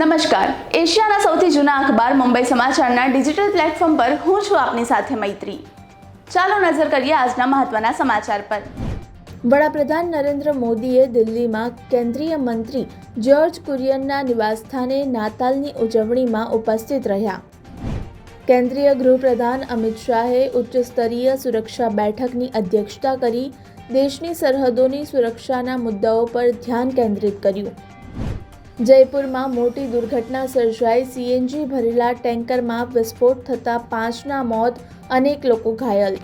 નમસ્કાર. એશિયાના સૌથી જૂના અખબાર મુંબઈ સમાચારના ડિજિટલ પ્લેટફોર્મ પર હું છું આપની સાથે મૈત્રી. ચાલો નજર કરીએ આજના મહત્વના સમાચાર પર. વડાપ્રધાન નરેન્દ્ર મોદીએ દિલ્હીમાં કેન્દ્રીય મંત્રી જ્યોર્જ કુરિયનના નિવાસસ્થાને નાતાલની ઉજવણીમાં ઉપસ્થિત રહ્યા. કેન્દ્રીય ગૃહપ્રધાન અમિત શાહે ઉચ્ચસ્તરીય સુરક્ષા બેઠકની અધ્યક્ષતા કરી દેશની સરહદોની સુરક્ષાના મુદ્દાઓ પર ધ્યાન કેન્દ્રિત કર્યું. જયપુરમાં મોટી દુર્ઘટના સર્જાઈ. સીએનજી ભરેલા ટેન્કરમાં વિસ્ફોટ થતાં પાંચના મોત, અનેક લોકો ઘાયલ.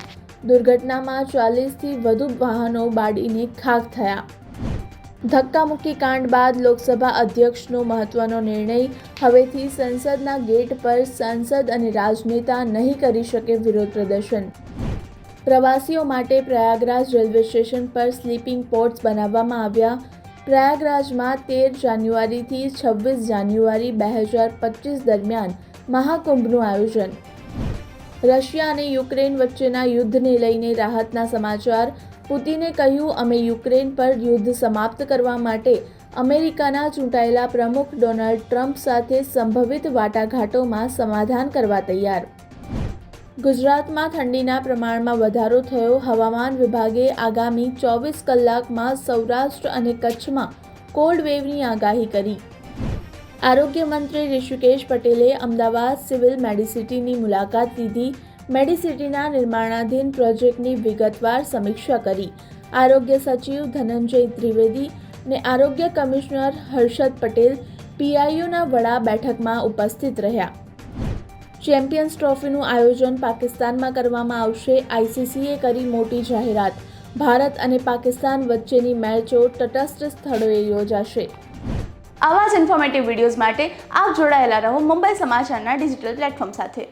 દુર્ઘટનામાં ચાલીસથી વધુ વાહનો બાળીને ખાખ થયા. ધક્કામુક્કી કાંડ બાદ લોકસભા અધ્યક્ષનો મહત્વનો નિર્ણય હવેથી સંસદના ગેટ પર સાંસદ અને રાજનેતા નહીં કરી શકે વિરોધ પ્રદર્શન. પ્રવાસીઓ માટે પ્રયાગરાજ રેલવે સ્ટેશન પર સ્લીપિંગ પોર્ટ્સ બનાવવામાં આવ્યા. પ્રયાગરાજમાં તેર જાન્યુઆરીથી છવ્વીસ જાન્યુઆરી બે હજાર પચીસ દરમિયાન મહાકુંભનું આયોજન. રશિયા અને યુક્રેન વચ્ચેના યુદ્ધને લઈને રાહતના સમાચાર. પુતિને કહ્યું, અમે યુક્રેન પર યુદ્ધ સમાપ્ત કરવા માટે અમેરિકાના ચૂંટાયેલા પ્રમુખ ડોનાલ્ડ ટ્રમ્પ સાથે સંભવિત વાટાઘાટોમાં સમાધાન કરવા તૈયાર. ગુજરાતમાં ઠંડીના પ્રમાણમાં વધારો થયો. હવામાન વિભાગે આગામી ચોવીસ કલાકમાં સૌરાષ્ટ્ર અને કચ્છમાં કોલ્ડ વેવની આગાહી કરી. આરોગ્ય મંત્રી ઋષિકેશ પટેલે અમદાવાદ સિવિલ મેડિસિટીની મુલાકાત લીધી. મેડિસિટીના નિર્માણાધીન પ્રોજેક્ટની વિગતવાર સમીક્ષા કરી. આરોગ્ય સચિવ ધનંજય ત્રિવેદી અને આરોગ્ય કમિશનર હર્ષદ પટેલ પીઆઈયુના વડા બેઠકમાં ઉપસ્થિત રહ્યા. ચેમ્પિયન્સ ટ્રોફીનું આયોજન પાકિસ્તાનમાં કરવામાં આવશે. આઈસીસીએ કરી મોટી જાહેરાત. ભારત અને પાકિસ્તાન વચ્ચેની મેચો તટસ્થ સ્થળોએ યોજાશે. આવા જ ઇન્ફોર્મેટિવ વિડીયોઝ માટે આપ જોડાયેલા રહો મુંબઈ સમાચારના ડિજિટલ પ્લેટફોર્મ સાથે.